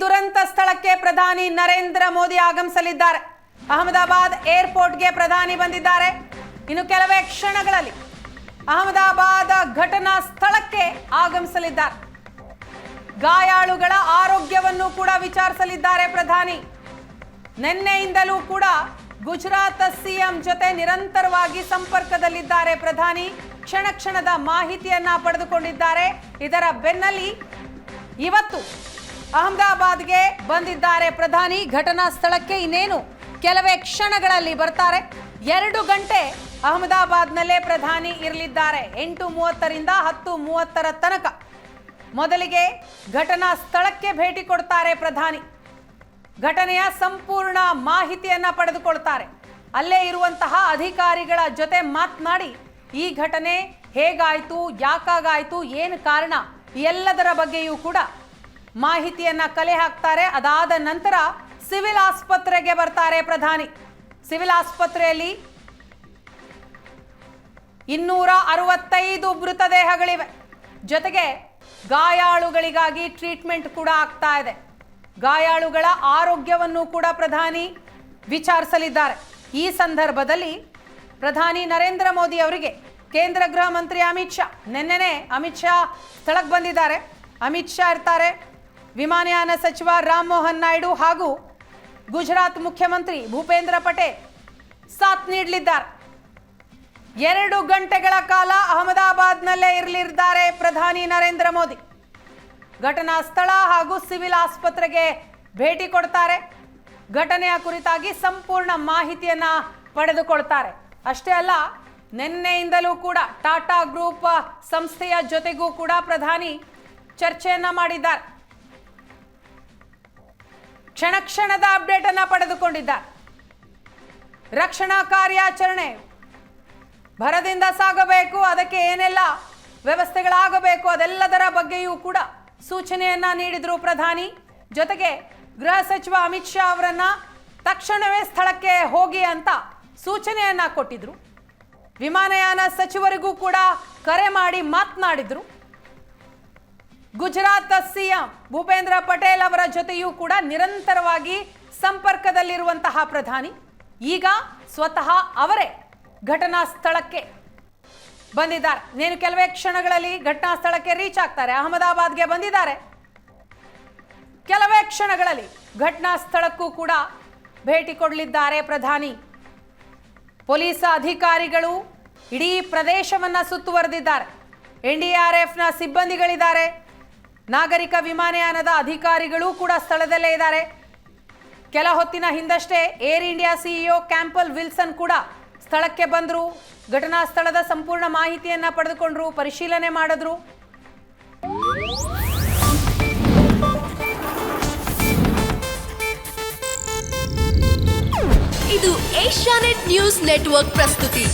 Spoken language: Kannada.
ದುರಂತ ಸ್ಥಳಕ್ಕೆ ಪ್ರಧಾನಿ ನರೇಂದ್ರ ಮೋದಿ ಆಗಮಿಸಲಿದ್ದಾರೆ. ಅಹಮದಾಬಾದ್ ಏರ್ಪೋರ್ಟ್ಗೆ ಪ್ರಧಾನಿ ಬಂದಿದ್ದಾರೆ. ಇನ್ನು ಕೆಲವೇ ಕ್ಷಣಗಳಲ್ಲಿ ಅಹಮದಾಬಾದ್ ಘಟನಾ ಸ್ಥಳಕ್ಕೆ ಆಗಮಿಸಲಿದ್ದಾರೆ. ಗಾಯಾಳುಗಳ ಆರೋಗ್ಯವನ್ನು ಕೂಡ ವಿಚಾರಿಸಲಿದ್ದಾರೆ ಪ್ರಧಾನಿ. ನಿನ್ನೆಯಿಂದಲೂ ಕೂಡ ಗುಜರಾತ್ ಸಿಎಂ ಜೊತೆ ನಿರಂತರವಾಗಿ ಸಂಪರ್ಕದಲ್ಲಿದ್ದಾರೆ ಪ್ರಧಾನಿ. ಕ್ಷಣ ಕ್ಷಣದ ಮಾಹಿತಿಯನ್ನ ಪಡೆದುಕೊಂಡಿದ್ದಾರೆ. ಇದರ ಬೆನ್ನಲ್ಲಿ ಇವತ್ತು ಅಹಮದಾಬಾದ್ಗೆ ಬಂದಿದ್ದಾರೆ ಪ್ರಧಾನಿ. ಘಟನಾ ಸ್ಥಳಕ್ಕೆ ಇನ್ನೇನು? ಕೆಲವೇ ಕ್ಷಣಗಳಲ್ಲಿ ಬರ್ತಾರೆ. ಎರಡು ಗಂಟೆ ಅಹಮದಾಬಾದ್ನಲ್ಲೇ ಪ್ರಧಾನಿ ಇರಲಿದ್ದಾರೆ. ಎಂಟು ಮೂವತ್ತರಿಂದ ಹತ್ತು ಮೂವತ್ತರ ತನಕ ಮೊದಲಿಗೆ ಘಟನಾ ಸ್ಥಳಕ್ಕೆ ಭೇಟಿ ಕೊಡ್ತಾರೆ ಪ್ರಧಾನಿ. ಘಟನೆಯ ಸಂಪೂರ್ಣ ಮಾಹಿತಿಯನ್ನ ಪಡೆದುಕೊಳ್ತಾರೆ. ಅಲ್ಲೇ ಇರುವಂತಹ ಅಧಿಕಾರಿಗಳ ಜೊತೆ ಮಾತನಾಡಿ, ಈ ಘಟನೆ ಹೇಗಾಯ್ತು, ಯಾಕಾಗಾಯಿತು, ಏನು ಕಾರಣ, ಎಲ್ಲದರ ಬಗ್ಗೆಯೂ ಕೂಡ ಮಾಹಿತಿಯನ್ನ ಕಲೆ ಹಾಕ್ತಾರೆ. ಅದಾದ ನಂತರ ಸಿವಿಲ್ ಆಸ್ಪತ್ರೆಗೆ ಬರ್ತಾರೆ ಪ್ರಧಾನಿ. ಸಿವಿಲ್ ಆಸ್ಪತ್ರೆಯಲ್ಲಿ ಇನ್ನೂರ ಅರವತ್ತೈದು ಮೃತದೇಹಗಳಿವೆ. ಜೊತೆಗೆ ಗಾಯಾಳುಗಳಿಗಾಗಿ ಟ್ರೀಟ್ಮೆಂಟ್ ಕೂಡ ಆಗ್ತಾ ಇದೆ. ಗಾಯಾಳುಗಳ ಆರೋಗ್ಯವನ್ನು ಕೂಡ ಪ್ರಧಾನಿ ವಿಚಾರಿಸಲಿದ್ದಾರೆ. ಈ ಸಂದರ್ಭದಲ್ಲಿ ಪ್ರಧಾನಿ ನರೇಂದ್ರ ಮೋದಿ ಅವರಿಗೆ ಕೇಂದ್ರ ಗೃಹ ಮಂತ್ರಿ ಅಮಿತ್ ಶಾ, ನಿನ್ನೆನೆ ಅಮಿತ್ ಶಾ ಸ್ಥಳಕ್ಕೆ ಬಂದಿದ್ದಾರೆ. ಅಮಿತ್ ಶಾ ಇರ್ತಾರೆ. ವಿಮಾನಯಾನ ಸಚಿವ ರಾಮ್ ಮೋಹನ್ ನಾಯ್ಡು ಹಾಗೂ ಗುಜರಾತ್ ಮುಖ್ಯಮಂತ್ರಿ ಭೂಪೇಂದ್ರ ಪಟೇಲ್ ಸಾಥ್ ನೀಡಲಿದ್ದಾರೆ. ಎರಡು ಗಂಟೆಗಳ ಕಾಲ ಅಹಮದಾಬಾದ್ನಲ್ಲೇ ಇರಲಿದ್ದಾರೆ ಪ್ರಧಾನಿ ನರೇಂದ್ರ ಮೋದಿ. ಘಟನಾ ಸ್ಥಳ ಹಾಗೂ ಸಿವಿಲ್ ಆಸ್ಪತ್ರೆಗೆ ಭೇಟಿ ಕೊಡ್ತಾರೆ. ಘಟನೆಯ ಕುರಿತಾಗಿ ಸಂಪೂರ್ಣ ಮಾಹಿತಿಯನ್ನ ಪಡೆದುಕೊಳ್ತಾರೆ. ಅಷ್ಟೇ ಅಲ್ಲ, ನಿನ್ನೆಯಿಂದಲೂ ಕೂಡ ಟಾಟಾ ಗ್ರೂಪ್ ಸಂಸ್ಥೆಯ ಜೊತೆಗೂ ಕೂಡ ಪ್ರಧಾನಿ ಚರ್ಚೆಯನ್ನ ಮಾಡಿದ್ದಾರೆ. ಕ್ಷಣ ಕ್ಷಣದ ಅಪ್ಡೇಟ್ ಅನ್ನ ಪಡೆದುಕೊಂಡಿದ್ದಾರೆ ರಕ್ಷಣಾ ಕಾರ್ಯಾಚರಣೆ. ಭರದಿಂದ ಸಾಗಬೇಕು, ಅದಕ್ಕೆ ಏನೆಲ್ಲ ವ್ಯವಸ್ಥೆಗಳಾಗಬೇಕು, ಅದೆಲ್ಲದರ ಬಗ್ಗೆಯೂ ಕೂಡ ಸೂಚನೆಯನ್ನ ನೀಡಿದ್ರು ಪ್ರಧಾನಿ. ಜೊತೆಗೆ ಗೃಹ ಸಚಿವ ಅಮಿತ್ ಶಾ ಅವರನ್ನ ತಕ್ಷಣವೇ ಸ್ಥಳಕ್ಕೆ ಹೋಗಿ ಅಂತ ಸೂಚನೆಯನ್ನ ಕೊಟ್ಟಿದ್ರು. ವಿಮಾನಯಾನ ಸಚಿವರಿಗೂ ಕೂಡ ಕರೆ ಮಾಡಿ ಮಾತನಾಡಿದ್ರು. ಗುಜರಾತ್ ಸಿಎಂ ಭೂಪೇಂದ್ರ ಪಟೇಲ್ ಅವರ ಜೊತೆಯೂ ಕೂಡ ನಿರಂತರವಾಗಿ ಸಂಪರ್ಕದಲ್ಲಿರುವಂತಹ ಪ್ರಧಾನಿ. ಈಗ ಸ್ವತಃ ಅವರೇ ಘಟನಾ ಸ್ಥಳಕ್ಕೆ ಬಂದಿದ್ದಾರೆ. ನೀನು ಕೆಲವೇ ಕ್ಷಣಗಳಲ್ಲಿ ಘಟನಾ ಸ್ಥಳಕ್ಕೆ ರೀಚ್ ಆಗ್ತಾರೆ. ಅಹಮದಾಬಾದ್ಗೆ ಬಂದಿದ್ದಾರೆ. ಕೆಲವೇ ಕ್ಷಣಗಳಲ್ಲಿ ಘಟನಾ ಸ್ಥಳಕ್ಕೂ ಕೂಡ ಭೇಟಿ ಕೊಡಲಿದ್ದಾರೆ ಪ್ರಧಾನಿ. ಪೊಲೀಸ್ ಅಧಿಕಾರಿಗಳು ಇಡೀ ಪ್ರದೇಶವನ್ನ ಸುತ್ತುವರೆದಿದ್ದಾರೆ. ಎನ್ ಡಿ ಆರ್ ಎಫ್ನ ಸಿಬ್ಬಂದಿಗಳಿದ್ದಾರೆ. ನಾಗರಿಕ ವಿಮಾನಯಾನದ ಅಧಿಕಾರಿಗಳು ಕೂಡ ಸ್ಥಳದಲ್ಲೇ ಇದ್ದಾರೆ. ಕೆಲ ಹೊತ್ತಿನ ಹಿಂದಷ್ಟೇ Air India CEO Campbell Wilson ಕೂಡ ಸ್ಥಳಕ್ಕೆ ಬಂದರು. ಘಟನಾ ಸ್ಥಳದ ಸಂಪೂರ್ಣ ಮಾಹಿತಿಯನ್ನ ಪಡೆದುಕೊಂಡ್ರು, ಪರಿಶೀಲನೆ ಮಾಡಿದ್ರು. ಇದು ಏಷ್ಯಾನೆಟ್ ನ್ಯೂಸ್ ನೆಟ್ವರ್ಕ್ ಪ್ರಸ್ತುತಿ.